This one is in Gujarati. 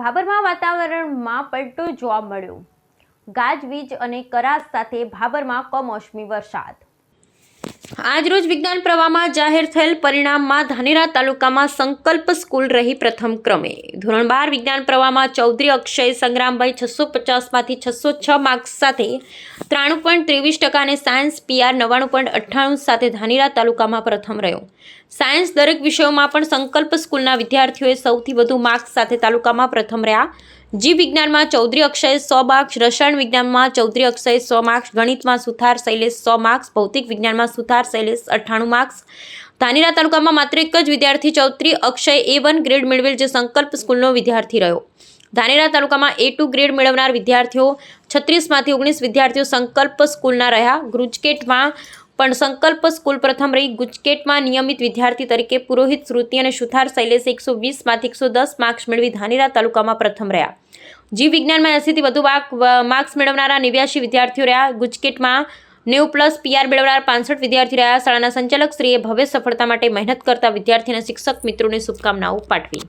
ભાબરમાં વાતાવરણમાં પલટો જોવા મળ્યો. ગાજવીજ અને કરાસ સાથે ભાબરમાં કમોસમી વરસાદ. આજરોજ વિજ્ઞાન પ્રવાહમાં જાહેર થયેલ પરિણામમાં ધાનેરા તાલુકામાં સંકલ્પ સ્કૂલ રહી પ્રથમ ક્રમે. ધોરણ બાર વિજ્ઞાન પ્રવાહમાં ચૌધરી અક્ષય સંગ્રામભાઈ છસો પચાસમાંથી છસો છ માર્ક્સ સાથે ત્રાણું પોઈન્ટ ત્રેવીસ ટકા અને સાયન્સ પીઆર નવ્વાણું પોઈન્ટ અઠ્ઠાણું સાથે ધાનેરા તાલુકામાં પ્રથમ રહ્યો. સાયન્સ દરેક વિષયોમાં પણ સંકલ્પ સ્કૂલના વિદ્યાર્થીઓએ સૌથી વધુ માર્ક્સ સાથે તાલુકામાં પ્રથમ રહ્યા. જીવ વિજ્ઞાનમાં ચૌધરી અક્ષય સો માર્ક્સ, રસાયણ વિજ્ઞાનમાં ચૌધરી અક્ષય સો માર્ક્સ, ગણિતમાં સુથાર શૈલેષ સો માર્ક્સ, ભૌતિક વિજ્ઞાનમાં સુથાર શૈલેષ અઠ્ઠાણું માર્ક્સ. ધાનેરા તાલુકામાં માત્ર એક જ વિદ્યાર્થી Chaudhary Akshay A one grade મેળવેલ જે સંકલ્પ સ્કૂલનો વિદ્યાર્થી રહ્યો. ધાનેરા તાલુકામાં એ ટુ ગ્રેડ મેળવનાર વિદ્યાર્થીઓ છત્રીસમાંથી ઓગણીસ વિદ્યાર્થીઓ સંકલ્પ સ્કૂલના રહ્યા. ગુજકેટમાં પણ સંકલ્પ સ્કૂલ પ્રથમ રહી ગુજકેટમાં નિયમિત વિદ્યાર્થી તરીકે પુરોહિત શ્રુતિ અને સુથાર શૈલેષ એકસો વીસમાંથી એકસો દસ માર્ક્સ મેળવી ધાનેરા તાલુકામાં પ્રથમ રહ્યા. જીવ વિજ્ઞાનમાં એસીથી વધુ માર્ક માર્ક્સ મેળવનારા નેવ્યાસી વિદ્યાર્થીઓ રહ્યા. ગુજકેટમાં નેવું પ્લસ પીઆર મેળવનાર પાંસઠ વિદ્યાર્થી રહ્યા. શાળાના સંચાલક શ્રીએ ભવ્ય સફળતા માટે મહેનત કરતા વિદ્યાર્થીના શિક્ષક મિત્રોને શુભકામનાઓ પાઠવી.